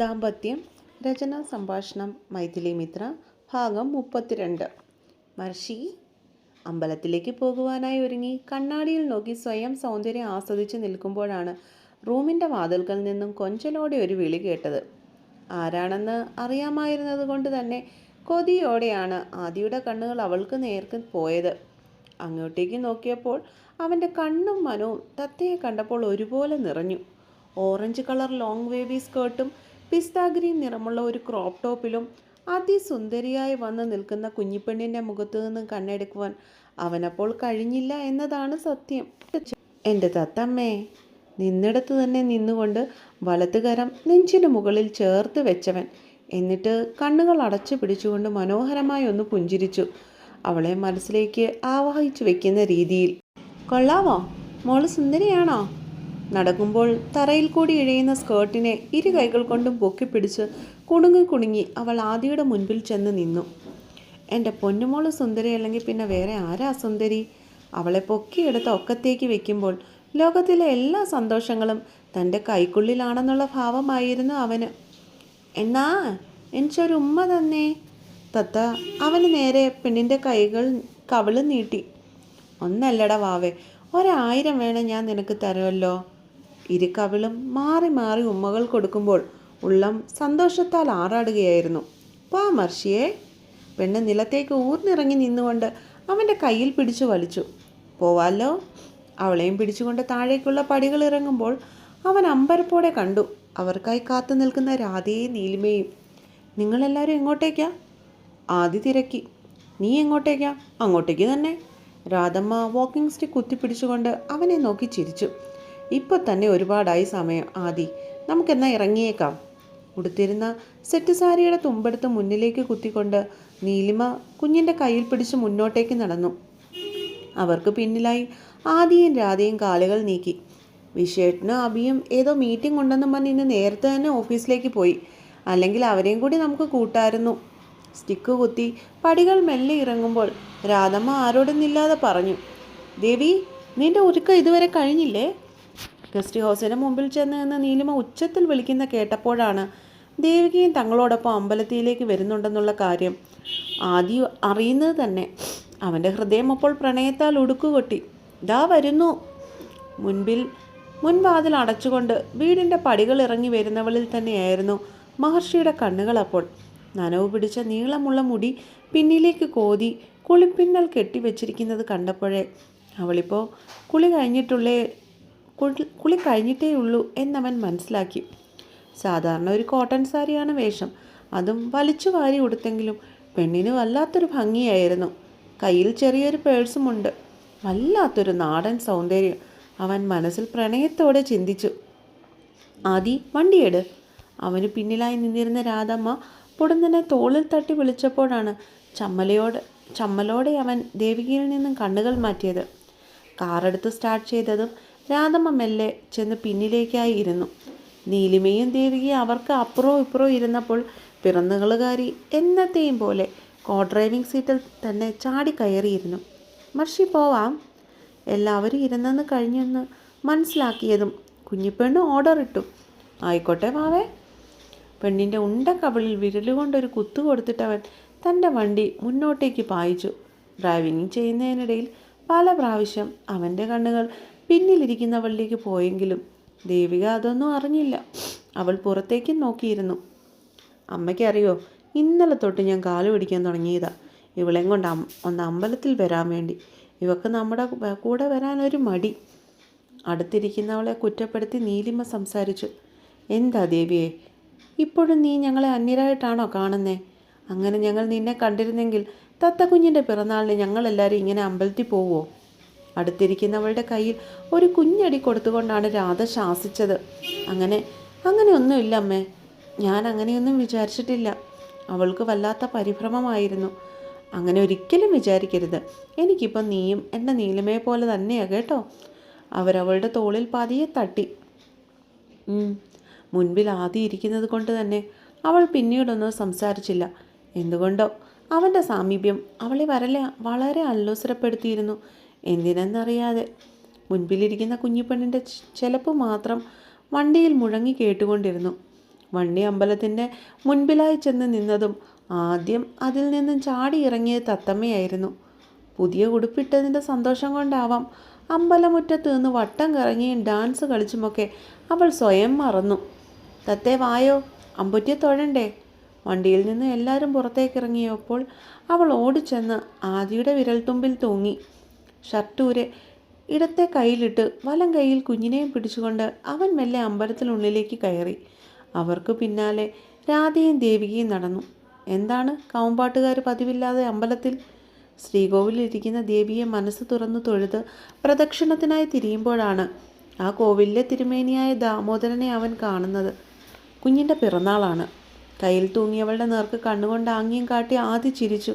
ദാമ്പത്യം രചനാ സംഭാഷണം മൈഥിലി മിത്ര ഭാഗം മുപ്പത്തിരണ്ട്. മർഷി അമ്പലത്തിലേക്ക് പോകുവാനായി ഒരുങ്ങി. കണ്ണാടിയിൽ നോക്കി സ്വയം സൗന്ദര്യം ആസ്വദിച്ച് നിൽക്കുമ്പോഴാണ് റൂമിന്റെ വാതിൽക്കൽ നിന്നും കൊഞ്ചലോടെ ഒരു വിളി കേട്ടത്. ആരാണെന്ന് അറിയാമായിരുന്നത് കൊണ്ട് തന്നെ കൊതിയോടെയാണ് ആദിയുടെ കണ്ണുകൾ അവൾക്ക് നേർക്ക് പോയത്. അങ്ങോട്ടേക്ക് നോക്കിയപ്പോൾ അവന്റെ കണ്ണും മനവും തത്തയെ കണ്ടപ്പോൾ ഒരുപോലെ നിറഞ്ഞു. ഓറഞ്ച് കളർ ലോങ് വേവി സ്കേർട്ടും പിസ്ത ഗ്രീൻ നിറമുള്ള ഒരു ക്രോപ്പ് ടോപ്പിലും അതിസുന്ദരിയായി വന്ന് നിൽക്കുന്ന കുഞ്ഞിപ്പെണ്ണിന്റെ മുഖത്തു നിന്ന് കണ്ണെടുക്കുവാൻ അവനപ്പോൾ കഴിഞ്ഞില്ല എന്നതാണ് സത്യം. എന്റെ തത്തമ്മേ നിന്നിടത്ത് തന്നെ നിന്നുകൊണ്ട് വലത്തുകരം നെഞ്ചിനു മുകളിൽ ചേർത്ത് വെച്ചവൻ എന്നിട്ട് കണ്ണുകൾ അടച്ചു പിടിച്ചുകൊണ്ട് മനോഹരമായി ഒന്ന് പുഞ്ചിരിച്ചു. അവളെ മനസ്സിലേക്ക് ആവാഹിച്ചു വെക്കുന്ന രീതിയിൽ. കൊള്ളാവോ മോൾ സുന്ദരിയാണോ? നടക്കുമ്പോൾ തറയിൽ കൂടി ഇഴയുന്ന സ്കേർട്ടിനെ ഇരു കൈകൾ കൊണ്ടും പൊക്കിപ്പിടിച്ച് കുണുങ്ങി കുണുങ്ങി അവൾ ആദിയുടെ മുൻപിൽ ചെന്ന് നിന്നു. എന്റെ പൊന്നുമോൾ സുന്ദരി അല്ലെങ്കിൽ പിന്നെ വേറെ ആരാ സുന്ദരി? അവളെ പൊക്കിയെടുത്ത് ഒക്കത്തേക്ക് വെക്കുമ്പോൾ ലോകത്തിലെ എല്ലാ സന്തോഷങ്ങളും തന്റെ കൈക്കുള്ളിലാണെന്നുള്ള ഭാവമായിരുന്നു അവന്. എന്നാ എനിക്കൊരു ഉമ്മ തന്നെ തത്ത അവന് നേരെ പെണ്ണിന്റെ കൈകൾ കവിൾ നീട്ടി. ഒന്നല്ലട വാവേ ഒരായിരം വേണം ഞാൻ നിനക്ക് തരുമല്ലോ. ഇരു കവിളും മാറി മാറി ഉമ്മകൾ കൊടുക്കുമ്പോൾ ഉള്ളം സന്തോഷത്താൽ ആറാടുകയായിരുന്നു. പാ മർഷിയെ. പെണ്ണ് നിലത്തേക്ക് ഊർന്നിറങ്ങി നിന്നുകൊണ്ട് അവന്റെ കയ്യിൽ പിടിച്ചു വലിച്ചു. പോവാലോ അവളെയും പിടിച്ചുകൊണ്ട് താഴേക്കുള്ള പടികൾ ഇറങ്ങുമ്പോൾ അവൻ അമ്പരപ്പോടെ കണ്ടു. അവർക്കായി കാത്തു നിൽക്കുന്ന രാധയെ നീലിമയും. നിങ്ങളെല്ലാവരും എങ്ങോട്ടേക്കാ? ആദ്യ തിരക്കി. നീ എങ്ങോട്ടേക്കാ? അങ്ങോട്ടേക്ക് തന്നെ. രാധമ്മ വാക്കിംഗ് സ്റ്റിക്ക് കുത്തിപ്പിടിച്ചുകൊണ്ട് അവനെ നോക്കി ചിരിച്ചു. ഇപ്പോൾ തന്നെ ഒരുപാടായി സമയം. ആദി നമുക്കെന്നാ ഇറങ്ങിയേക്കാം. ഉടുത്തിരുന്ന സെറ്റ് സാരിയുടെ തുമ്പെടുത്ത് മുന്നിലേക്ക് കുത്തിക്കൊണ്ട് നീലിമ കുഞ്ഞിന്റെ കയ്യിൽ പിടിച്ച് മുന്നോട്ടേക്ക് നടന്നു. അവർക്ക് പിന്നിലായി ആദിയും രാധയും കാലുകൾ നീക്കി. വിഷേട്ടനും അബിയും ഏതോ മീറ്റിംഗ് ഉണ്ടെന്നും പറഞ്ഞ് ഇന്ന് നേരത്തെ തന്നെ ഓഫീസിലേക്ക് പോയി. അല്ലെങ്കിൽ അവരെയും കൂടി നമുക്ക് കൂട്ടായിരുന്നു. സ്റ്റിക്ക് കുത്തി പടികൾ മെല്ലെ ഇറങ്ങുമ്പോൾ രാധമ്മ ആരോടൊന്നില്ലാതെ പറഞ്ഞു ദേവി നിന്റെ ഒരുക്കം ഇതുവരെ കഴിഞ്ഞില്ലേ? ഗസ്റ്റ് ഹൗസിന് മുമ്പിൽ ചെന്ന് നിന്ന് നീലിമ ഉച്ചത്തിൽ വിളിക്കുന്ന കേട്ടപ്പോഴാണ് ദേവികയും തങ്ങളോടൊപ്പം അമ്പലത്തിലേക്ക് വരുന്നുണ്ടെന്നുള്ള കാര്യം. ആദ്യം അറിയുന്നത് തന്നെ. അവന്റെ ഹൃദയം അപ്പോൾ പ്രണയത്താൽ ഉടുക്കുകൊട്ടി. ദാ വരുന്നു. മുൻപിൽ മുൻവാതിൽ അടച്ചുകൊണ്ട് വീടിന്റെ പടികൾ ഇറങ്ങി വരുന്നവളിൽ തന്നെയായിരുന്നു മഹർഷിയുടെ കണ്ണുകൾ അപ്പോൾ. നനവ് പിടിച്ച നീളമുള്ള മുടി പിന്നിലേക്ക് കോതി കുളിപ്പിന്നൽ കെട്ടിവെച്ചിരിക്കുന്നത് കണ്ടപ്പോഴേ അവളിപ്പോൾ കുളി കഴിഞ്ഞിട്ടുള്ളേ കുളി കഴിഞ്ഞിട്ടേ ഉള്ളൂ എന്നവൻ മനസ്സിലാക്കി. സാധാരണ ഒരു കോട്ടൺ സാരിയാണ് വേഷം. അതും വലിച്ചു വാരി ഉടുത്തെങ്കിലും പെണ്ണിന് വല്ലാത്തൊരു ഭംഗിയായിരുന്നു. കയ്യിൽ ചെറിയൊരു പേഴ്സുമുണ്ട്. വല്ലാത്തൊരു നാടൻ സൗന്ദര്യം. അവൻ മനസ്സിൽ പ്രണയത്തോടെ ചിന്തിച്ചു. ആദി വണ്ടിയെട്. അവന് പിന്നിലായി നിന്നിരുന്ന രാധമ്മ പൊടുന്നനെ തോളിൽ തട്ടി വിളിച്ചപ്പോഴാണ് ചമ്മലയോട് ചമ്മലോടെ അവൻ ദേവികയിൽ നിന്നും കണ്ണുകൾ മാറ്റിയത്. കാറെടുത്ത് സ്റ്റാർട്ട് ചെയ്തതും രാധമ്മ മെല്ലെ ചെന്ന് പിന്നിലേക്കായി ഇരുന്നു. നീലിമയും ദേവികയും അവർക്ക് അപ്പുറവും ഇപ്പുറവും ഇരുന്നപ്പോൾ പിറന്നുകളുകാരി എന്നത്തെയും പോലെ കോ ഡ്രൈവിംഗ് സീറ്റിൽ തന്നെ ചാടി കയറിയിരുന്നു. മർഷി പോവാം. എല്ലാവരും ഇരുന്നെന്ന് കഴിഞ്ഞെന്ന് മനസ്സിലാക്കിയതും കുഞ്ഞിപ്പെണ്ണ് ഓർഡർ ഇട്ടു. ആയിക്കോട്ടെ മാവേ. പെണ്ണിന്റെ ഉണ്ട കവിളിൽ വിരലുകൊണ്ടൊരു കുത്തു കൊടുത്തിട്ടവൻ തന്റെ വണ്ടി മുന്നോട്ടേക്ക് പായിച്ചു. ഡ്രൈവിംഗ് ചെയ്യുന്നതിനിടയിൽ പല പ്രാവശ്യം അവന്റെ കണ്ണുകൾ പിന്നിലിരിക്കുന്നവളിലേക്ക് പോയെങ്കിലും ദേവിക അതൊന്നും അറിഞ്ഞില്ല. അവൾ പുറത്തേക്ക് നോക്കിയിരുന്നു. അമ്മയ്ക്കറിയോ ഇന്നലെ തൊട്ട് ഞാൻ കാൽ പിടിക്കാൻ തുടങ്ങിയതാ. ഇവളെയും കൊണ്ട് ഒന്ന് അമ്പലത്തിൽ വരാൻ വേണ്ടി. ഇവക്ക് നമ്മുടെ കൂടെ വരാനൊരു മടി. അടുത്തിരിക്കുന്നവളെ കുറ്റപ്പെടുത്തി നീലിമ സംസാരിച്ചു. എന്താ ദേവിയെ ഇപ്പോഴും നീ ഞങ്ങളെ അന്യരായിട്ടാണോ കാണുന്നേ? അങ്ങനെ ഞങ്ങൾ നിന്നെ കണ്ടിരുന്നെങ്കിൽ തത്ത കുഞ്ഞിന്റെ പിറന്നാളിന് ഞങ്ങളെല്ലാവരും ഇങ്ങനെ അമ്പലത്തിൽ പോവുമോ അടുത്തിരിക്കുന്നവളുടെ കയ്യിൽ ഒരു കുഞ്ഞടി കൊടുത്തുകൊണ്ടാണ് രാധ ശാസിച്ചത്. അങ്ങനെ അങ്ങനെയൊന്നുമില്ല അമ്മേ. ഞാൻ അങ്ങനെയൊന്നും വിചാരിച്ചിട്ടില്ല. അവൾക്ക് വല്ലാത്ത പരിഭ്രമമായിരുന്നു. അങ്ങനെ ഒരിക്കലും വിചാരിക്കരുത്. എനിക്കിപ്പം നീയും എന്റെ നീലമയെ പോലെ തന്നെയാണ് കേട്ടോ. അവരവളുടെ തോളിൽ പതിയെ തട്ടി. മുൻപിൽ ആദ്യം ഇരിക്കുന്നത് കൊണ്ട് തന്നെ അവൾ പിന്നീടൊന്നും സംസാരിച്ചില്ല. എന്തുകൊണ്ടോ അവന്റെ സാമീപ്യം അവളെ വരല വളരെ അല്ലോസരപ്പെടുത്തിയിരുന്നു എന്തിനെന്നറിയാതെ. മുൻപിലിരിക്കുന്ന കുഞ്ഞിപ്പെണ്ണിന്റെ ചിലപ്പ് മാത്രം വണ്ടിയിൽ മുഴങ്ങി കേട്ടുകൊണ്ടിരുന്നു. വണ്ടി അമ്പലത്തിന്റെ മുൻപിലായി ചെന്ന് നിന്നതും ആദ്യം അതിൽ നിന്നും ചാടി ഇറങ്ങിയ തത്തമ്മയായിരുന്നു. പുതിയ ഉടുപ്പിട്ടതിന്റെ സന്തോഷം കൊണ്ടാവാം അമ്പലമുറ്റത്ത് നിന്ന് വട്ടം കറങ്ങിയും ഡാൻസ് കളിച്ചുമൊക്കെ അവൾ സ്വയം മറന്നു. തത്തേ വായോ? അമ്പുറ്റിയെ തൊഴണ്ടേ? വണ്ടിയിൽ നിന്ന് എല്ലാവരും പുറത്തേക്ക് ഇറങ്ങിയപ്പോൾ അവൾ ഓടിച്ചെന്ന് ആദിയുടെ വിരൽത്തുമ്പിൽ തൂങ്ങി. ഷർട്ടൂരെ ഇടത്തെ കയ്യിലിട്ട് വലം കൈയിൽ കുഞ്ഞിനെയും പിടിച്ചുകൊണ്ട് അവൻ മെല്ലെ അമ്പലത്തിനുള്ളിലേക്ക് കയറി. അവർക്ക് പിന്നാലെ രാധയും ദേവികയും നടന്നു. എന്താണ് കൗമ്പാട്ടുകാർ പതിവില്ലാതെ അമ്പലത്തിൽ? ശ്രീകോവിലിരിക്കുന്ന ദേവിയെ മനസ്സ് തുറന്നു തൊഴുത് പ്രദക്ഷിണത്തിനായി തിരിയുമ്പോഴാണ് ആ കോവിലിലെ തിരുമേനിയായ ദാമോദരനെ അവൻ കാണുന്നത്. കുഞ്ഞിന്റെ പിറന്നാളാണ്. കയ്യിൽ തൂങ്ങിയവളുടെ നേർക്ക് കണ്ണുകൊണ്ട് ആംഗ്യം കാട്ടി ആദ്യ ചിരിച്ചു.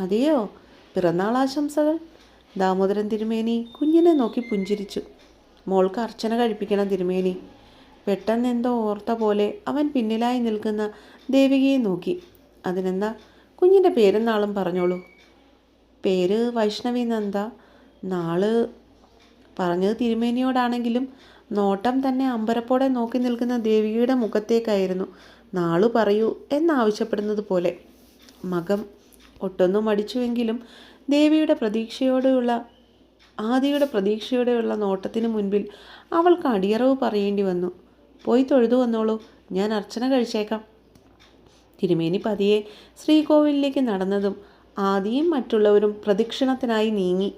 അതെയോ? പിറന്നാൾ ആശംസകൾ ദാമോദരൻ തിരുമേനി കുഞ്ഞിനെ നോക്കി പുഞ്ചിരിച്ചു. മോൾക്ക് അർച്ചന കഴിപ്പിക്കണം തിരുമേനി. പെട്ടെന്ന് എന്തോ ഓർത്ത പോലെ അവൻ പിന്നിലായി നിൽക്കുന്ന ദേവികയെ നോക്കി. അതിനെന്താ? കുഞ്ഞിന്റെ പേരും നാളും പറഞ്ഞോളൂ. പേര് വൈഷ്ണവി നന്ദ. നാൾ പറഞ്ഞത് തിരുമേനിയോടാണെങ്കിലും നോട്ടം തന്നെ അമ്പരപ്പോടെ നോക്കി നിൽക്കുന്ന ദേവികയുടെ മുഖത്തേക്കായിരുന്നു. നാളു പറയൂ എന്നാവശ്യപ്പെടുന്നത് പോലെ. മകം ഒട്ടൊന്നും മടിച്ചുവെങ്കിലും ദേവിയുടെ പ്രതീക്ഷയോടെയുള്ള ആദിയുടെ പ്രതീക്ഷയോടെയുള്ള നോട്ടത്തിന് മുൻപിൽ അവൾക്ക് അടിയറവ് പറയേണ്ടി വന്നു. പോയി തൊഴുതു വന്നോളൂ ഞാൻ അർച്ചന കഴിച്ചേക്കാം. തിരുമേനി പതിയെ ശ്രീകോവിലിലേക്ക് നടന്നതും ആദിയും മറ്റുള്ളവരും പ്രദക്ഷിണത്തിനായി നീങ്ങി.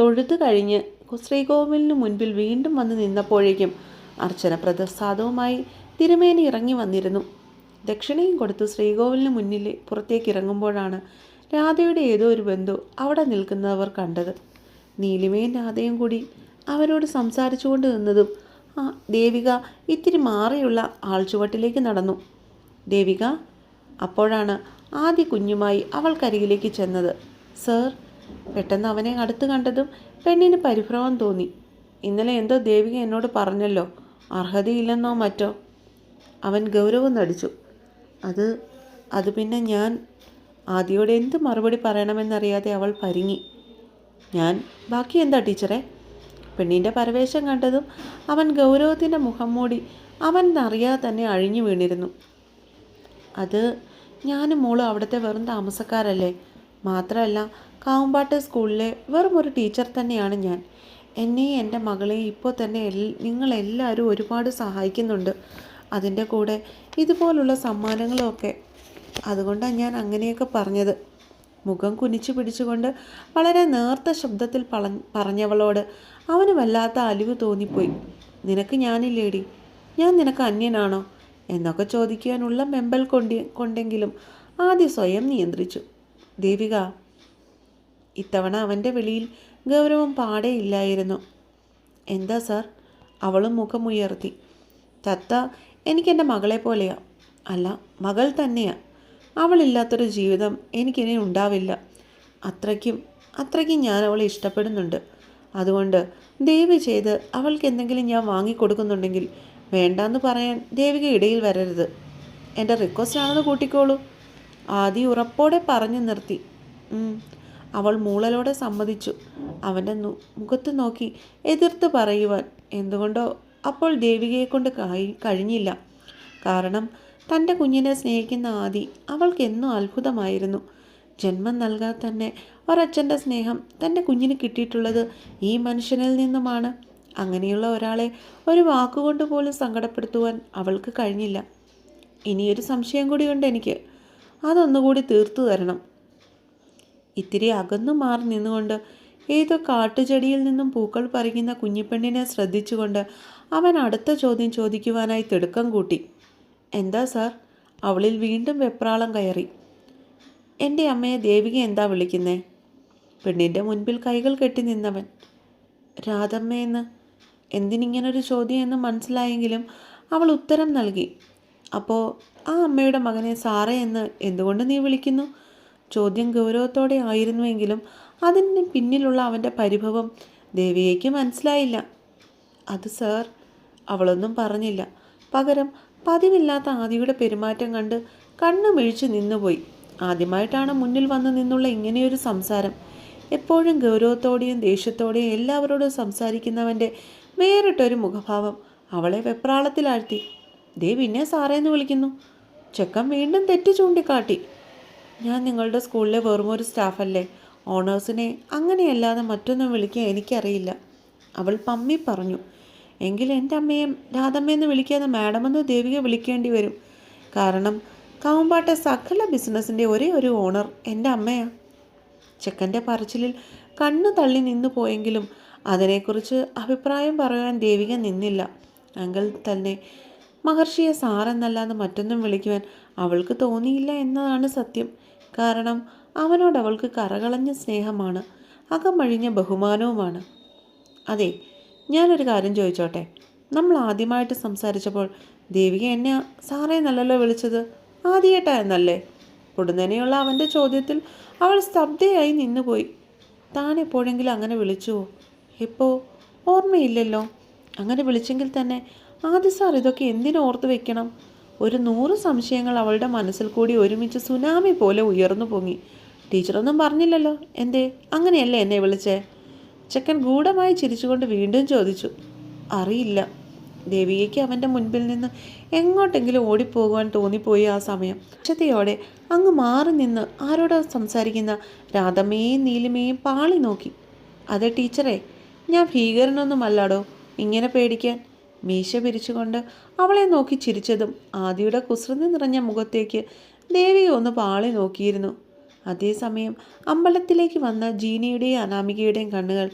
തൊഴുതു കഴിഞ്ഞ് ശ്രീകോവിലിന് മുൻപിൽ വീണ്ടും വന്ന് നിന്നപ്പോഴേക്കും അർച്ചന പ്രസാദവുമായി തിരുമേനി ഇറങ്ങി വന്നിരുന്നു. ദക്ഷിണയും കൊടുത്ത് ശ്രീകോവിലിന് മുന്നിൽ പുറത്തേക്ക് ഇറങ്ങുമ്പോഴാണ് രാധയുടെ ഏതോ ഒരു ബന്ധു അവിടെ നിൽക്കുന്നവർ കണ്ടത്. നീലിമയും രാധയും കൂടി അവരോട് സംസാരിച്ചുകൊണ്ട് നിന്നതും ആ ദേവിക ഇത്തിരി മാറിയുള്ള ആൾച്ചുവട്ടിലേക്ക് നടന്നു. ദേവിക അപ്പോഴാണ് ആദ്യ കുഞ്ഞുമായി അവൾ അവൾക്കരികിലേക്ക് ചെന്നത്. സർ പെട്ടെന്ന് അവനെ അടുത്ത് കണ്ടതും പെണ്ണിന് പരിഭ്രമം തോന്നി. ഇന്നലെ എന്തോ ദേവിക എന്നോട് പറഞ്ഞല്ലോ അർഹതയില്ലെന്നോ മറ്റോ. അവൻ ഗൗരവം നടിച്ചു. അത് അത് പിന്നെ ഞാൻ ആദ്യയോട് എന്ത് മറുപടി പറയണമെന്നറിയാതെ അവൾ പരിങ്ങി. ഞാൻ ബാക്കി എന്താ ടീച്ചറെ? പെണ്ണിന്റെ പരവേശം കണ്ടതും അവൻ ഗൗരവത്തിന്റെ മുഖം മൂടി അവൻ അറിയാതെ തന്നെ അഴിഞ്ഞു വീണിരുന്നു. അത് ഞാനും മോളും അവിടുത്തെ വെറും താമസക്കാരല്ലേ? മാത്രമല്ല കാവുമ്പാട്ട് സ്കൂളിലെ വെറും ഒരു ടീച്ചർ തന്നെയാണ് ഞാൻ. എന്നെയും എന്റെ മകളെയും ഇപ്പോൾ തന്നെ എൽ നിങ്ങളെല്ലാവരും ഒരുപാട് സഹായിക്കുന്നുണ്ട്. അതിന്റെ കൂടെ ഇതുപോലുള്ള സമ്മാനങ്ങളുമൊക്കെ അതുകൊണ്ടാണ് ഞാൻ അങ്ങനെയൊക്കെ പറഞ്ഞത്. മുഖം കുനിച്ചു പിടിച്ചുകൊണ്ട് വളരെ നേർത്ത ശബ്ദത്തിൽ പള പറഞ്ഞവളോട് അവന് വല്ലാത്ത അലിവ് തോന്നിപ്പോയി. നിനക്ക് ഞാനില്ലേടി? ഞാൻ നിനക്ക് അന്യനാണോ? എന്നൊക്കെ ചോദിക്കാനുള്ള മെമ്പൽ കൊണ്ടി കൊണ്ടെങ്കിലും ആദ്യം സ്വയം നിയന്ത്രിച്ചു. ദേവിക ഇത്തവണ അവന്റെ വെളിയിൽ ഗൗരവം പാടെ ഇല്ലായിരുന്നു. എന്താ സാർ? അവളും മുഖമുയർത്തി. തത്ത എനിക്കെന്റെ മകളെ പോലെയാ അല്ല മകൾ തന്നെയാ. അവളില്ലാത്തൊരു ജീവിതം എനിക്കിനി ഉണ്ടാവില്ല. അത്രയ്ക്കും അത്രയ്ക്കും ഞാൻ അവളെ ഇഷ്ടപ്പെടുന്നുണ്ട്. അതുകൊണ്ട് ദേവി ചെയ്ത് അവൾക്ക് എന്തെങ്കിലും ഞാൻ വാങ്ങിക്കൊടുക്കുന്നുണ്ടെങ്കിൽ വേണ്ടാന്ന് പറയാൻ ദേവിക ഇടയിൽ വരരുത്. എന്റെ റിക്വസ്റ്റ് ആണെന്ന് കൂട്ടിക്കോളൂ. ആദി ഉറപ്പോടെ പറഞ്ഞു നിർത്തി. അവൾ മൂളലോടെ സമ്മതിച്ചു. അവന്റെ മുഖത്ത് നോക്കി എതിർത്ത് പറയുവാൻ എന്തുകൊണ്ടോ അപ്പോൾ ദേവികയെ കൊണ്ട് കഴി- കഴിഞ്ഞില്ല. കാരണം തന്റെ കുഞ്ഞിനെ സ്നേഹിക്കുന്ന ആദി അവൾക്ക് എന്നും അത്ഭുതമായിരുന്നു. ജന്മം നൽകാതെ തന്നെ ഒരച്ഛന്റെ സ്നേഹം തന്റെ കുഞ്ഞിന് കിട്ടിയിട്ടുള്ളത് ഈ മനുഷ്യനിൽ നിന്നുമാണ്. അങ്ങനെയുള്ള ഒരാളെ ഒരു വാക്കുകൊണ്ട് പോലും സങ്കടപ്പെടുത്തുവാൻ അവൾക്ക് കഴിഞ്ഞില്ല. ഇനിയൊരു സംശയം കൂടിയുണ്ട് എനിക്ക്. അതൊന്നുകൂടി തീർത്തു തരണം. ഇത്തിരി അകന്നു മാറി നിന്നുകൊണ്ട് ഏതോ കാട്ടുചെടിയിൽ നിന്നും പൂക്കൾ പറിക്കുന്ന കുഞ്ഞിപ്പെണ്ണിനെ ശ്രദ്ധിച്ചുകൊണ്ട് അവൻ അടുത്ത ചോദ്യം ചോദിക്കുവാനായി തിടുക്കം കൂട്ടി. എന്താ സാർ? അവളിൽ വീണ്ടും വെപ്രാളം കയറി. എന്റെ അമ്മയെ ദേവിക എന്താ വിളിക്കുന്നേ? പെണ്ണിന്റെ മുൻപിൽ കൈകൾ കെട്ടി നിന്നവൻ. രാധമ്മയെന്ന്? എന്തിനിങ്ങനൊരു ചോദ്യം എന്ന് മനസ്സിലായെങ്കിലും അവൾ ഉത്തരം നൽകി. അപ്പോൾ ആ അമ്മയുടെ മകനെ സാറേ എന്ന് എന്തുകൊണ്ട് നീ വിളിക്കുന്നു? ചോദ്യം ഗൗരവത്തോടെ ആയിരുന്നുവെങ്കിലും അതിന് പിന്നിലുള്ള അവന്റെ പരിഭവം ദേവിയേക്ക് മനസ്സിലായില്ല. അത് സാർ അവളൊന്നും പറഞ്ഞില്ല. പകരം പതിവില്ലാത്ത ആദിയുടെ പെരുമാറ്റം കണ്ട് കണ്ണു മിഴിച്ചു നിന്നുപോയി. ആദ്യമായിട്ടാണ് മുന്നിൽ വന്നു നിന്നുള്ള ഇങ്ങനെയൊരു സംസാരം. എപ്പോഴും ഗൗരവത്തോടെയും ദേഷ്യത്തോടെയും എല്ലാവരോടും സംസാരിക്കുന്നവന്റെ വേറിട്ടൊരു മുഖഭാവം അവളെ വെപ്രാളത്തിലാഴ്ത്തി. ദേ പിന്നെ സാറേന്ന് വിളിക്കുന്നു. ചെക്കൻ വീണ്ടും തെറ്റ് ചൂണ്ടിക്കാട്ടി. ഞാൻ നിങ്ങളുടെ സ്കൂളിലെ വെറുമൊരു സ്റ്റാഫല്ലേ? ഓണേഴ്സിനെ അങ്ങനെയല്ലാതെ മറ്റൊന്നും വിളിക്കാൻ എനിക്കറിയില്ല. അവൾ പമ്മി പറഞ്ഞു. എങ്കിൽ എന്റെ അമ്മയെ രാധമ്മയെന്ന് വിളിക്കാതെ മാഡമെന്ന് ദേവിക വിളിക്കേണ്ടി വരും. കാരണം കാവുമ്പാട്ടെ സകല ബിസിനസ്സിന്റെ ഒരേ ഒരു ഓണർ എന്റെ അമ്മയാണ് ചെക്കന്റെ പറച്ചിലിൽ കണ്ണു തള്ളി നിന്നു പോയെങ്കിലും അതിനെക്കുറിച്ച് അഭിപ്രായം പറയാൻ ദേവിക നിന്നില്ല. അങ്കൽ തന്നെ മഹർഷിയെ സാറെന്നല്ലാതെ മറ്റൊന്നും വിളിക്കുവാൻ അവൾക്ക് തോന്നിയില്ല എന്നതാണ് സത്യം. കാരണം അവനോട് അവൾക്ക് കറകളഞ്ഞ സ്നേഹമാണ് അകമഴിഞ്ഞ ബഹുമാനവുമാണ്. അതെ ഞാനൊരു കാര്യം ചോദിച്ചോട്ടെ? നമ്മൾ ആദ്യമായിട്ട് സംസാരിച്ചപ്പോൾ ദേവിക എന്നെ സാറേ നല്ലല്ലോ വിളിച്ചത്? ആദ്യമായിട്ടായിരുന്നല്ലേ ഉടനെയുള്ള അവന്റെ ചോദ്യത്തിൽ അവൾ സ്തബ്ധയായി നിന്നുപോയി. താൻ എപ്പോഴെങ്കിലും അങ്ങനെ വിളിച്ചുവോ? ഇപ്പോൾ ഓർമ്മയില്ലല്ലോ. അങ്ങനെ വിളിച്ചെങ്കിൽ തന്നെ ആദ്യ സാർ ഇതൊക്കെ എന്തിനു ഓർത്ത് വെക്കണം? ഒരു നൂറ് സംശയങ്ങൾ അവളുടെ മനസ്സിൽ കൂടി ഒരുമിച്ച് സുനാമി പോലെ ഉയർന്നു പൊങ്ങി. ടീച്ചറൊന്നും പറഞ്ഞില്ലല്ലോ. എന്തേ? അങ്ങനെയല്ലേ എന്നെ വിളിച്ചേ? ചെക്കൻ ഗൂഢമായി ചിരിച്ചുകൊണ്ട് വീണ്ടും ചോദിച്ചു അറിയില്ല. ദേവികയ്ക്ക് അവന്റെ മുൻപിൽ നിന്ന് എങ്ങോട്ടെങ്കിലും ഓടിപ്പോകുവാൻ തോന്നിപ്പോയി ആ സമയം. ഉച്ചതയോടെ അങ്ങ് മാറി നിന്ന് ആരോടോ സംസാരിക്കുന്ന രാധമ്മയെയും നീലിമയെയും പാളി നോക്കി. അതെ ടീച്ചറെ. ഞാൻ ഭീകരനൊന്നുമല്ലാടോ? ഇങ്ങനെ പേടിക്കാൻ? മീശ പിരിച്ചുകൊണ്ട് അവളെ നോക്കി ചിരിച്ചതും ആദിയുടെ കുസൃതി നിറഞ്ഞ മുഖത്തേക്ക് ദേവിക ഒന്ന് പാളി നോക്കിയിരുന്നു. അതേസമയം അമ്പലത്തിലേക്ക് വന്ന ജീനയുടെയും അനാമികയുടെയും കണ്ണുകൾ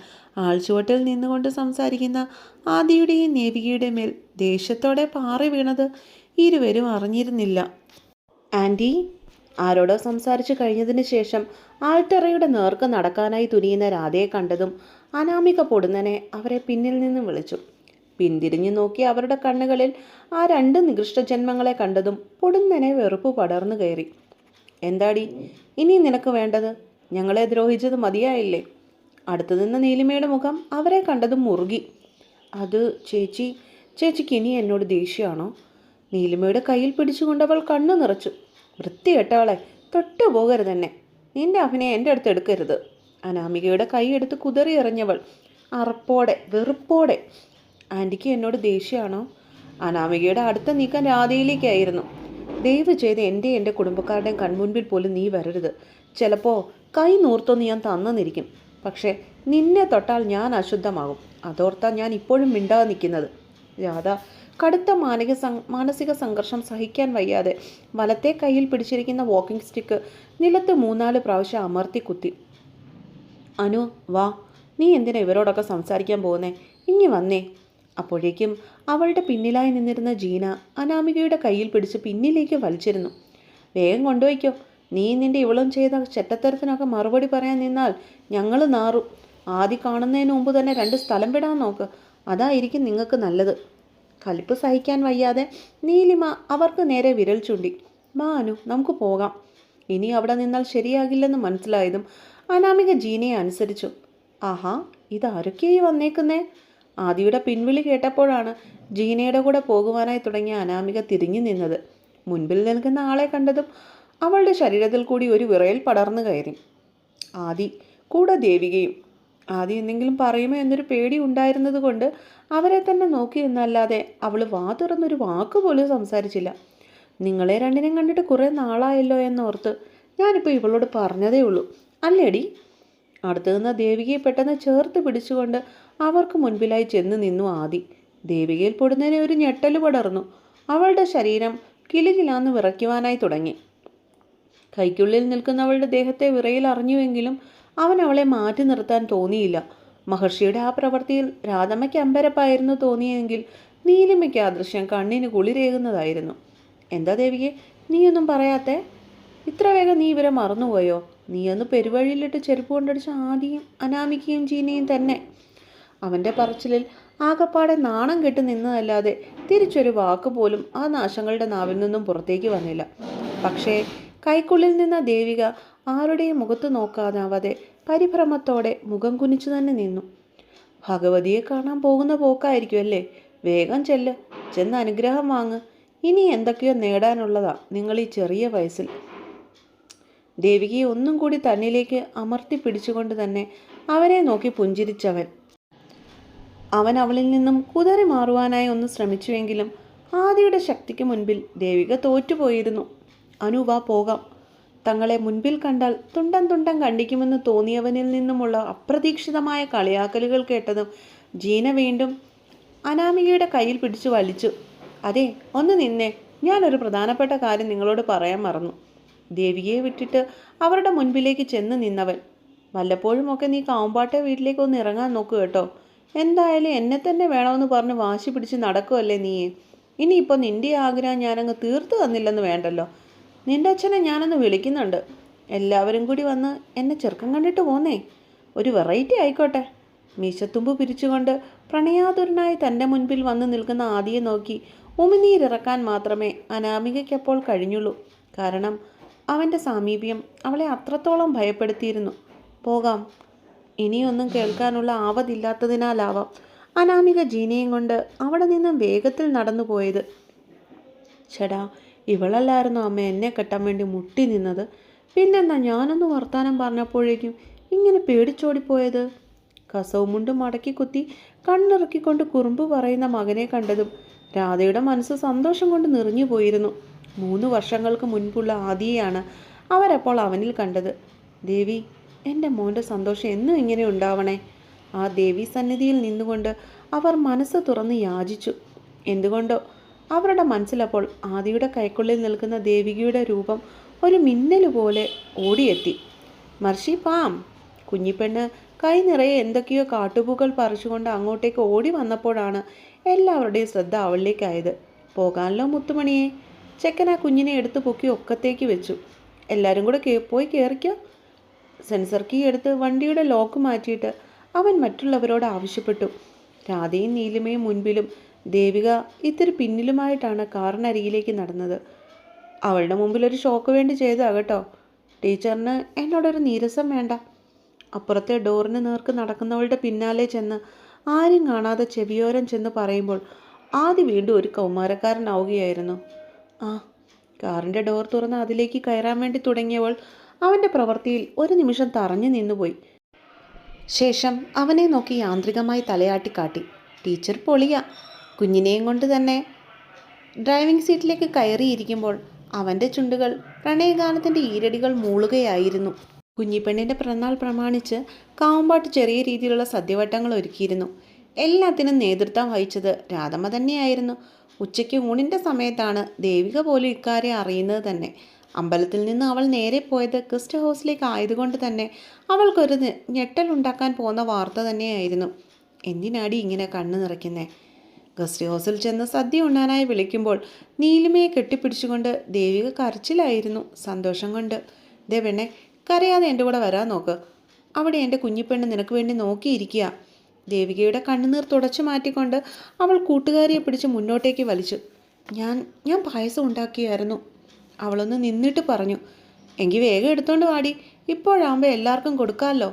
ആൾച്ചുവട്ടിൽ നിന്നുകൊണ്ട് സംസാരിക്കുന്ന ആദിയുടെയും നേവികയുടെ മേൽ ദേഷ്യത്തോടെ പാറി വീണത് ഇരുവരും അറിഞ്ഞിരുന്നില്ല. ആന്റി ആരോടോ സംസാരിച്ചു കഴിഞ്ഞതിന് ശേഷം ആൾട്ടറയുടെ നേർക്ക് നടക്കാനായി തുനിയുന്ന രാധയെ കണ്ടതും അനാമിക പൊടുന്നനെ അവരെ പിന്നിൽ നിന്നും വിളിച്ചു. പിന്തിരിഞ്ഞു നോക്കി അവരുടെ കണ്ണുകളിൽ ആ രണ്ട് നികൃഷ്ട ജന്മങ്ങളെ കണ്ടതും പൊടുന്നനെ വെറുപ്പ് പടർന്നു കയറി. എന്താടി ഇനി നിനക്ക് വേണ്ടത് ഞങ്ങളെ ദ്രോഹിച്ചത് മതിയായില്ലേ? അടുത്തു നിന്ന് നീലിമയുടെ മുഖം അവരെ കണ്ടത് മുറുകി. അത് ചേച്ചി ചേച്ചിക്ക് ഇനി എന്നോട് ദേഷ്യമാണോ? നീലിമയുടെ കയ്യിൽ പിടിച്ചുകൊണ്ട് അവൾ കണ്ണു നിറച്ചു. വൃത്തികെട്ടവളെ തൊട്ടു പോകരുതെന്നെ നിന്റെ അഭിനയം എന്റെ അടുത്ത് എടുക്കരുത്. അനാമികയുടെ കൈ എടുത്ത് കുതറി എറിഞ്ഞവൾ അറപ്പോടെ വെറുപ്പോടെ. ആന്റിക്ക് എന്നോട് ദേഷ്യമാണോ? അനാമികയുടെ അടുത്ത നീക്കം രാധയിലേക്കായിരുന്നു. ദയവ് ചെയ്ത് എന്റെ എന്റെ കുടുംബക്കാരുടെയും കൺമുൻപിൽ പോലും നീ വരരുത്. ചിലപ്പോൾ കൈ നൂർത്തൊന്ന് ഞാൻ തന്നെന്നിരിക്കും. പക്ഷേ നിന്നെ തൊട്ടാൽ ഞാൻ അശുദ്ധമാകും. അതോർത്താ ഞാൻ ഇപ്പോഴും മിണ്ടാതെ നിൽക്കുന്നത്. രാധ കടുത്ത മാനസിക മാനസിക സംഘർഷം സഹിക്കാൻ വയ്യാതെ വലത്തെ കയ്യിൽ പിടിച്ചിരിക്കുന്ന വാക്കിംഗ് സ്റ്റിക്ക് നിലത്ത് മൂന്നാൽ പ്രാവശ്യം അമർത്തി കുത്തി. അനു വാ. നീ എന്തിനാ ഇവരോടൊക്കെ സംസാരിക്കാൻ പോകുന്നേ? ഇങ്ങി വന്നേ. അപ്പോഴേക്കും അവളുടെ പിന്നിലായി നിന്നിരുന്ന ജീന അനാമികയുടെ കയ്യിൽ പിടിച്ച് പിന്നിലേക്ക് വലിച്ചിരുന്നു. വേഗം കൊണ്ടുപോയിക്കോ. നീ നിന്റെ ഇവളും ചെയ്ത ചെറ്റത്തരത്തിനൊക്കെ മറുപടി പറയാൻ നിന്നാൽ ഞങ്ങൾ നാറും. ആദ്യം കാണുന്നതിന് മുമ്പ് തന്നെ രണ്ട് സ്ഥലം വിടാൻ നോക്ക്. അതായിരിക്കും നിങ്ങൾക്ക് നല്ലത്. കലിപ്പ് സഹിക്കാൻ വയ്യാതെ നീലിമ അവർക്ക് നേരെ വിരൽ ചൂണ്ടി. മാനു നമുക്ക് പോകാം. ഇനി അവിടെ നിന്നാൽ ശരിയാകില്ലെന്ന് മനസ്സിലായതും അനാമിക ജീനയെ അനുസരിച്ചു. ആഹാ ഇതാരൊക്കെയായി വന്നേക്കുന്നേ? ആദിയുടെ പിൻവിളി കേട്ടപ്പോഴാണ് ജീനയുടെ കൂടെ പോകുവാനായി തുടങ്ങിയ അനാമിക തിരിഞ്ഞു നിന്നത്. മുൻപിൽ നിൽക്കുന്ന ആളെ കണ്ടതും അവളുടെ ശരീരത്തിൽ കൂടി ഒരു വിറയൽ പടർന്നു കയറി. ആദി കൂടെ ദേവികയും. ആദി എന്തെങ്കിലും പറയുമോ എന്നൊരു പേടി ഉണ്ടായിരുന്നത് കൊണ്ട് അവരെ തന്നെ നോക്കി എന്നല്ലാതെ അവൾ വാ തുറന്നൊരു വാക്ക് പോലും സംസാരിച്ചില്ല. നിങ്ങളെ രണ്ടിനെയും കണ്ടിട്ട് കുറേ നാളായല്ലോ എന്നോർത്ത് ഞാനിപ്പോൾ ഇവളോട് പറഞ്ഞതേ ഉള്ളൂ. അല്ലേടി? അടുത്തു നിന്ന് ദേവികയെ പെട്ടെന്ന് ചേർത്ത് പിടിച്ചുകൊണ്ട് അവർക്ക് മുൻപിലായി ചെന്ന് നിന്നു ആദി. ദേവികയിൽ പൊടുന്നതിനെ ഒരു ഞെട്ടൽ പടർന്നു. അവളുടെ ശരീരം കിലുകിലാന്ന് വിറയ്ക്കുവാനായി തുടങ്ങി. കൈക്കുള്ളിൽ നിൽക്കുന്നവളുടെ ദേഹത്തെ വിറയിൽ അറിഞ്ഞുവെങ്കിലും അവൻ അവളെ മാറ്റി നിർത്താൻ തോന്നിയില്ല. മഹർഷിയുടെ ആ പ്രവൃത്തിയിൽ രാധമ്മയ്ക്ക് അമ്പരപ്പായിരുന്നു തോന്നിയെങ്കിൽ നീലിമയ്ക്ക് ആ ദൃശ്യം കണ്ണിന് കുളിരേകുന്നതായിരുന്നു. എന്താ ദേവികെ നീയൊന്നും പറയാത്തെ? ഇത്ര വേഗം നീ ഇവരെ മറന്നുപോയോ? നീ അന്ന് പെരുവഴിയിലിട്ട് ചെരുപ്പ് കൊണ്ടടിച്ച ആദിയും അനാമിക്കുകയും ചീനയും തന്നെ. അവന്റെ പറച്ചിലിൽ ആകപ്പാടെ നാണം കെട്ട് നിന്നതല്ലാതെ തിരിച്ചൊരു വാക്കുപോലും ആ നാശങ്ങളുടെ നാവിൽ നിന്നും പുറത്തേക്ക് വന്നില്ല. പക്ഷേ കൈക്കുള്ളിൽ നിന്ന ദേവിക ആരുടെയും മുഖത്ത് നോക്കാനാവാതെ പരിഭ്രമത്തോടെ മുഖം കുനിച്ചു തന്നെ നിന്നു. ഭഗവതിയെ കാണാൻ പോകുന്ന പോക്കായിരിക്കും അല്ലേ? വേഗം ചെല്ല് ചെന്ന് അനുഗ്രഹം വാങ്ങ്. ഇനി എന്തൊക്കെയോ നേടാനുള്ളതാ നിങ്ങൾ ഈ ചെറിയ വയസ്സിൽ. ദേവികയെ ഒന്നും കൂടി തന്നിലേക്ക് അമർത്തി പിടിച്ചുകൊണ്ട് തന്നെ അവനെ നോക്കി പുഞ്ചിരിച്ചവൻ അവൻ അവളിൽ നിന്നും കുതറി മാറുവാനായി ഒന്ന് ശ്രമിച്ചുവെങ്കിലും ആദിയുടെ ശക്തിക്ക് മുൻപിൽ ദേവിക തോറ്റുപോയിരുന്നു. അനുവ പോകാം. തങ്ങളെ മുൻപിൽ കണ്ടാൽ തുണ്ടം തുണ്ടം കണ്ടിക്കുമെന്ന് തോന്നിയവനിൽ നിന്നുമുള്ള അപ്രതീക്ഷിതമായ കളിയാക്കലുകൾ കേട്ടതും ജീന വീണ്ടും അനാമികയുടെ കയ്യിൽ പിടിച്ചു വലിച്ചു. അതെ ഒന്ന് നിന്നേ. ഞാനൊരു പ്രധാനപ്പെട്ട കാര്യം നിങ്ങളോട് പറയാൻ മറന്നു. ദേവികയെ വിട്ടിട്ട് അവരുടെ മുൻപിലേക്ക് ചെന്ന് നിന്നവൻ. വല്ലപ്പോഴുമൊക്കെ നീ കാവുമ്പാട്ടെ വീട്ടിലേക്ക് ഒന്ന് ഇറങ്ങാൻ നോക്കൂ കേട്ടോ. എന്തായാലും എന്നെ തന്നെ വേണമെന്ന് പറഞ്ഞ് വാശി പിടിച്ച് നടക്കുമല്ലേ നീയെ ഇനിയിപ്പോൾ നിന്റെ ആഗ്രഹം ഞാനങ്ങ് തീർത്തു തന്നില്ലെന്ന് വേണ്ടല്ലോ. നിന്റെ അച്ഛനെ ഞാനൊന്ന് വിളിക്കുന്നുണ്ട്. എല്ലാവരും കൂടി വന്ന് എന്നെ ചെറുക്കം കണ്ടിട്ട് പോന്നേ. ഒരു വെറൈറ്റി ആയിക്കോട്ടെ. മീശത്തുമ്പ് പിരിച്ചുകൊണ്ട് പ്രണയാതുരനായി തന്റെ മുൻപിൽ വന്ന് നിൽക്കുന്ന ആദിയെ നോക്കി ഉമിനീരിറക്കാൻ മാത്രമേ അനാമികയ്ക്കപ്പോൾ കഴിഞ്ഞുള്ളൂ. കാരണം അവന്റെ സാമീപ്യം അവളെ അത്രത്തോളം ഭയപ്പെടുത്തിയിരുന്നു. പോകാം. ഇനിയൊന്നും കേൾക്കാനുള്ള ആവതില്ലാത്തതിനാലാവാം അനാമിക ജീനിയും കൊണ്ട് അവിടെ നിന്നും വേഗത്തിൽ നടന്നു പോയത്. ചേടാ ഇവളല്ലായിരുന്നു അമ്മ എന്നെ കെട്ടാൻ വേണ്ടി മുട്ടി നിന്നത്? പിന്നെന്താ ഞാനൊന്ന് വർത്താനം പറഞ്ഞപ്പോഴേക്കും ഇങ്ങനെ പേടിച്ചോടിപ്പോയത് കസവും മുണ്ടും മടക്കി കുത്തി കണ്ണിറക്കിക്കൊണ്ട് കുറുമ്പ് പറയുന്ന മകനെ കണ്ടതും രാധയുടെ മനസ്സ് സന്തോഷം കൊണ്ട് നിറഞ്ഞു പോയിരുന്നു. മൂന്ന് വർഷങ്ങൾക്ക് മുൻപുള്ള ആദിയെയാണ് അവരപ്പോൾ അവനിൽ കണ്ടത്. ദേവി എന്റെ മോന്റെ സന്തോഷം എന്നും ഇങ്ങനെ ഉണ്ടാവണേ. ആ ദേവി സന്നിധിയിൽ നിന്നുകൊണ്ട് അവർ മനസ്സ് തുറന്ന് യാചിച്ചു. എന്തുകൊണ്ടോ? അവരുടെ മനസ്സിലപ്പോൾ ആദിയുടെ കൈക്കുള്ളിൽ നിൽക്കുന്ന ദേവികയുടെ രൂപം ഒരു മിന്നൽ പോലെ ഓടിയെത്തി. മർഷി പാം. കുഞ്ഞിപ്പെണ്ണ് കൈ നിറയെ എന്തൊക്കെയോ കാട്ടുപൂക്കൾ പറിച്ചുകൊണ്ട് അങ്ങോട്ടേക്ക് ഓടി വന്നപ്പോഴാണ് എല്ലാവരുടെയും ശ്രദ്ധ അവളിലേക്കായത്. പോകാനല്ലോ മുത്തുമണിയെ. ചെക്കനാ കുഞ്ഞിനെ എടുത്ത് പൊക്കി ഒക്കത്തേക്ക് വെച്ചു. എല്ലാവരും കൂടെ പോയി കയറിക്കോ സെൻസർ കീ എടുത്ത് വണ്ടിയുടെ ലോക്ക് മാറ്റിയിട്ട് അവൻ മറ്റുള്ളവരോട് ആവശ്യപ്പെട്ടു. രാധയും നീലിമയും മുൻപിലും ദേവിക ഇത്തിരി പിന്നിലുമായിട്ടാണ് കാറിനരികിലേക്ക് നടന്നത്. അവളുടെ മുമ്പിൽ ഒരു ഷോക്ക് വേണ്ടി ചെയ്താ കേട്ടോ. ടീച്ചറിന് എന്നോടൊരു നീരസം വേണ്ട. അപ്പുറത്തെ ഡോറിന് നേർക്ക് നടക്കുന്നവളുടെ പിന്നാലെ ചെന്ന് ആരും കാണാതെ ചെവിയോരം ചെന്ന് പറയുമ്പോൾ ആദ്യ വീണ്ടും ഒരു കൗമാരക്കാരനാവുകയായിരുന്നു. ആ കാറിന്റെ ഡോർ തുറന്ന് അതിലേക്ക് കയറാൻ വേണ്ടി തുടങ്ങിയവൾ അവന്റെ പ്രവൃത്തിയിൽ ഒരു നിമിഷം തറഞ്ഞു നിന്നുപോയി. ശേഷം അവനെ നോക്കി യാന്ത്രികമായി തലയാട്ടിക്കാട്ടി ടീച്ചർ പൊളിയ. കുഞ്ഞിനെയും കൊണ്ട് തന്നെ. ഡ്രൈവിംഗ് സീറ്റിലേക്ക് കയറിയിരിക്കുമ്പോൾ അവന്റെ ചുണ്ടുകൾ പ്രണയഗാനത്തിന്റെ ഈരടികൾ മൂളുകയായിരുന്നു. കുഞ്ഞിപ്പെണ്ണിന്റെ പിറന്നാൾ പ്രമാണിച്ച് കാവുമ്പാട്ട് ചെറിയ രീതിയിലുള്ള സദ്യവട്ടങ്ങൾ ഒരുക്കിയിരുന്നു. എല്ലാത്തിനും നേതൃത്വം വഹിച്ചത് രാധമ്മ തന്നെയായിരുന്നു. ഉച്ചയ്ക്ക് ഊണിന്റെ സമയത്താണ് ദേവിക പോലും ഇക്കാര്യം അറിയുന്നത് തന്നെ. അമ്പലത്തിൽ നിന്ന് അവൾ നേരെ പോയത് ഗസ്റ്റ് ഹൗസിലേക്ക് ആയതുകൊണ്ട് തന്നെ അവൾക്കൊരു ഞെട്ടലുണ്ടാക്കാൻ പോകുന്ന വാർത്ത തന്നെയായിരുന്നു. എന്തിനാടി ഇങ്ങനെ കണ്ണു നിറയ്ക്കുന്നേ? ഗസ്റ്റ് ഹൗസിൽ ചെന്ന് സദ്യ ഉണ്ണാനായി വിളിക്കുമ്പോൾ നീലിമയെ കെട്ടിപ്പിടിച്ചുകൊണ്ട് ദേവിക കരച്ചിലായിരുന്നു സന്തോഷം കൊണ്ട്. ദേ പെണ്ണെ കരയാതെ എന്റെ കൂടെ വരാൻ നോക്ക്. അവിടെ എന്റെ കുഞ്ഞിപ്പെണ്ണ് നിനക്ക് വേണ്ടി നോക്കിയിരിക്കുക. ദേവികയുടെ കണ്ണുനീർ തുടച്ചു മാറ്റിക്കൊണ്ട് അവൾ കൂട്ടുകാരിയെ പിടിച്ച് മുന്നോട്ടേക്ക് വലിച്ചു. ഞാൻ ഞാൻ പായസം ഉണ്ടാക്കിയായിരുന്നു. അവളൊന്ന് നിന്നിട്ട് പറഞ്ഞു. എങ്കിൽ വേഗം എടുത്തോണ്ട് വാടി. ഇപ്പോഴാകുമ്പോൾ എല്ലാവർക്കും കൊടുക്കാമല്ലോ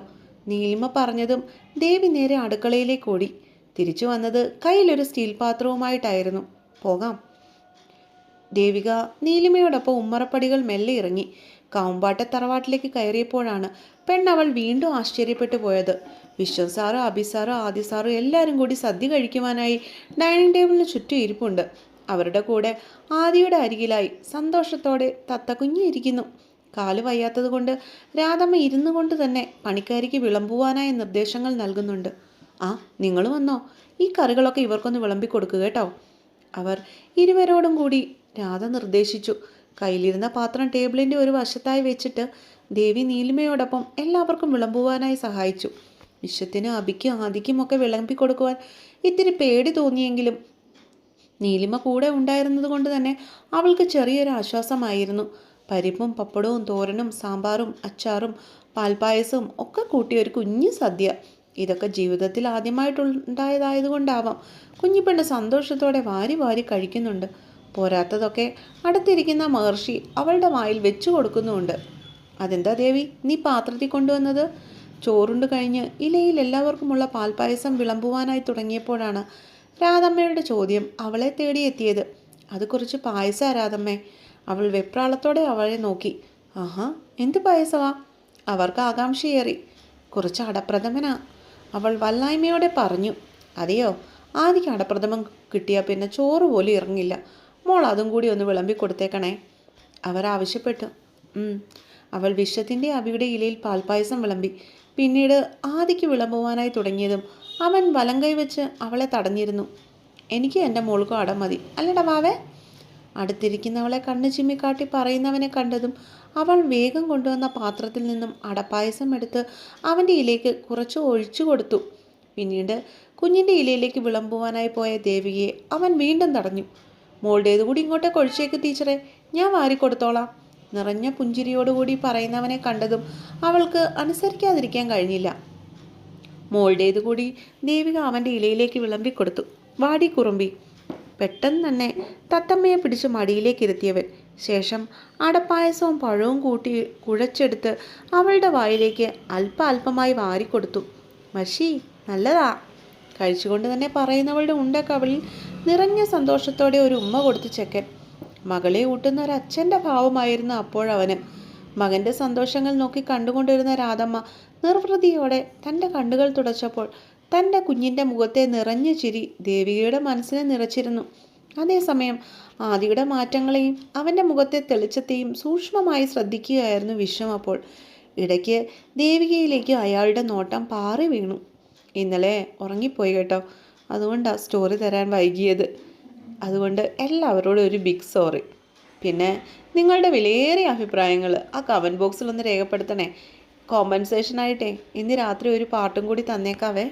നീലിമ പറഞ്ഞതും ദേവി നേരെ അടുക്കളയിലേക്ക് ഓടി. തിരിച്ചു വന്നത് കയ്യിലൊരു സ്റ്റീൽ പാത്രവുമായിട്ടായിരുന്നു. പോകാം. ദേവിക നീലിമയോടൊപ്പം ഉമ്മറപ്പടികൾ മെല്ലെ ഇറങ്ങി. കാമ്പാട്ട തറവാട്ടിലേക്ക് കയറിയപ്പോഴാണ് പെണ്ണവൾ വീണ്ടും ആശ്ചര്യപ്പെട്ടു പോയത്. വിശ്വം സാറും അബി സാറും ആദി സാറും എല്ലാവരും കൂടി സദ്യ കഴിക്കുവാനായി ഡൈനിങ് ടേബിളിന് ചുറ്റും ഇരിപ്പുണ്ട്. അവരുടെ കൂടെ ആദിയുടെ അരികിലായി സന്തോഷത്തോടെ തത്തക്കുഞ്ഞി ഇരിക്കുന്നു കാൽ വയ്യാത്തത് കൊണ്ട് രാധമ്മ ഇരുന്നു കൊണ്ട് തന്നെ പണിക്കാരിക്ക് വിളമ്പുവാനായ നിർദ്ദേശങ്ങൾ നൽകുന്നുണ്ട്. ആ നിങ്ങൾ വന്നോ? ഈ കറികളൊക്കെ ഇവർക്കൊന്ന് വിളമ്പി കൊടുക്കുക കേട്ടോ. അവർ ഇരുവരോടും കൂടി രാധ നിർദ്ദേശിച്ചു. കയ്യിലിരുന്ന പാത്രം ടേബിളിന്റെ ഒരു വശത്തായി വെച്ചിട്ട് ദേവി നീലിമയോടൊപ്പം എല്ലാവർക്കും വിളമ്പുവാനായി സഹായിച്ചു. വിശ്വത്തിനും അബിക്കും ആദിക്കും ഒക്കെ വിളമ്പി ഇത്തിരി പേടി തോന്നിയെങ്കിലും നീലിമ കൂടെ ഉണ്ടായിരുന്നത് കൊണ്ട് തന്നെ അവൾക്ക് ചെറിയൊരു ആശ്വാസമായിരുന്നു. പരിപ്പും പപ്പടവും തോരനും സാമ്പാറും അച്ചാറും പാൽപ്പായസവും ഒക്കെ കൂട്ടിയ ഒരു കുഞ്ഞു സദ്യ. ഇതൊക്കെ ജീവിതത്തിൽ ആദ്യമായിട്ടുണ്ടായതായതുകൊണ്ടാവാം കുഞ്ഞിപ്പെണ്ണ് സന്തോഷത്തോടെ വാരി വാരി കഴിക്കുന്നുണ്ട്. പോരാത്തതൊക്കെ അടുത്തിരിക്കുന്ന മഹർഷി അവളുടെ വായിൽ വെച്ചു കൊടുക്കുന്നുമുണ്ട്. അതെന്താ ദേവി നീ പാത്രത്തിൽ കൊണ്ടുവന്നത്? ചോറുണ്ട് കഴിഞ്ഞ് ഇലയിൽ എല്ലാവർക്കുമുള്ള പാൽപ്പായസം വിളമ്പുവാനായി തുടങ്ങിയപ്പോഴാണ് രാധമ്മയുടെ ചോദ്യം അവളെ തേടിയെത്തിയത് അത് കുറച്ച് പായസ രാധമ്മേ. അവൾ വെപ്രാളത്തോടെ അവളെ നോക്കി. ആഹാ എന്ത് പായസമാ? അവർക്ക് ആകാംക്ഷയേറി. കുറച്ച് അടപ്രഥമനാ. അവൾ വല്ലായ്മയോടെ പറഞ്ഞു. അതെയോ? ആദ്യം അടപ്രഥമം കിട്ടിയാൽ പിന്നെ ചോറ് പോലും ഇറങ്ങില്ല. മോൾ അതും കൂടി ഒന്ന് വിളമ്പി കൊടുത്തേക്കണേ. അവർ ആവശ്യപ്പെട്ടു. അവൾ വിഷത്തിന്റെ അവിയുടെ ഇലയിൽ പാൽപ്പായസം വിളമ്പി. പിന്നീട് ആദിക്ക് വിളമ്പുവാനായി തുടങ്ങിയതും അവൻ വലം കൈ വെച്ച് അവളെ തടഞ്ഞിരുന്നു. എനിക്ക് എന്റെ മോൾക്കും അടം മതി. അല്ലടാ വാവേ അടുത്തിരിക്കുന്നവളെ കണ്ണു ചിമ്മിക്കാട്ടി പറയുന്നവനെ കണ്ടതും അവൾ വേഗം കൊണ്ടുവന്ന പാത്രത്തിൽ നിന്നും അടപ്പായസം എടുത്ത് അവന്റെ ഇലയ്ക്ക് കുറച്ച് ഒഴിച്ചു കൊടുത്തു. പിന്നീട് കുഞ്ഞിന്റെ ഇലയിലേക്ക് വിളമ്പുവാനായി പോയ ദേവികയെ അവൻ വീണ്ടും തടഞ്ഞു. മോളുടേത് കൂടി ഇങ്ങോട്ടേക്ക് കൊഴിച്ചേക്ക് ടീച്ചറെ. ഞാൻ വാരിക്കൊടുത്തോളാം. നിറഞ്ഞ പുഞ്ചിരിയോടുകൂടി പറയുന്നവനെ കണ്ടതും അവൾക്ക് അനുസരിക്കാതിരിക്കാൻ കഴിഞ്ഞില്ല. മോളുടേത് കൂടി ദേവിക അവന്റെ ഇലയിലേക്ക് വിളമ്പിക്കൊടുത്തു വാടി കുറുമ്പി. പെട്ടെന്ന് തന്നെ തത്തമ്മയെ പിടിച്ച് മടിയിലേക്ക് ഇരുത്തിയവൻ. ശേഷം അടപ്പായസവും പഴവും കൂട്ടി കുഴച്ചെടുത്ത് അവളുടെ വായിലേക്ക് അല്പ അല്പമായി വാരിക്കൊടുത്തു മഷി നല്ലതാ. കഴിച്ചുകൊണ്ട് തന്നെ പറയുന്നവളുടെ ഉണ്ട കവളിൽ നിറഞ്ഞ സന്തോഷത്തോടെ ഒരു ഉമ്മ കൊടുത്തു ചെക്കൻ. മകളെ ഊട്ടുന്ന ഒരു അച്ഛന്റെ ഭാവമായിരുന്നു അപ്പോഴവന്. മകന്റെ സന്തോഷങ്ങൾ നോക്കി കണ്ടുകൊണ്ടിരുന്ന രാധമ്മ നിർവൃതിയോടെ തന്റെ കണ്ണുകൾ തുടച്ചപ്പോൾ തന്റെ കുഞ്ഞിന്റെ മുഖത്തെ നിറഞ്ഞ ചിരി ദേവികയുടെ മനസ്സിനെ നിറച്ചിരുന്നു. അതേസമയം ആദിയുടെ മാറ്റങ്ങളെയും അവന്റെ മുഖത്തെ തെളിച്ചത്തെയും സൂക്ഷ്മമായി ശ്രദ്ധിക്കുകയായിരുന്നു വിശ്വം അപ്പോൾ. ഇടയ്ക്ക് ദേവികയിലേക്ക് അയാളുടെ നോട്ടം പാറി വീണു. ഇന്നലെ ഉറങ്ങിപ്പോയി കേട്ടോ. അതുകൊണ്ടാണ് സ്റ്റോറി തരാൻ വൈകിയത്. അതുകൊണ്ട് എല്ലാവരോടും ഒരു ബിഗ് സോറി പിന്നെ നിങ്ങളുടെ വിലയേറിയ അഭിപ്രായങ്ങൾ ആ കമന്റ് ബോക്സിൽ ഒന്ന് രേഖപ്പെടുത്തണേ. കോമ്പൻസേഷനായിട്ടേ ഇന്ന് രാത്രി ഒരു പാട്ടും കൂടി തന്നേക്കാവേ.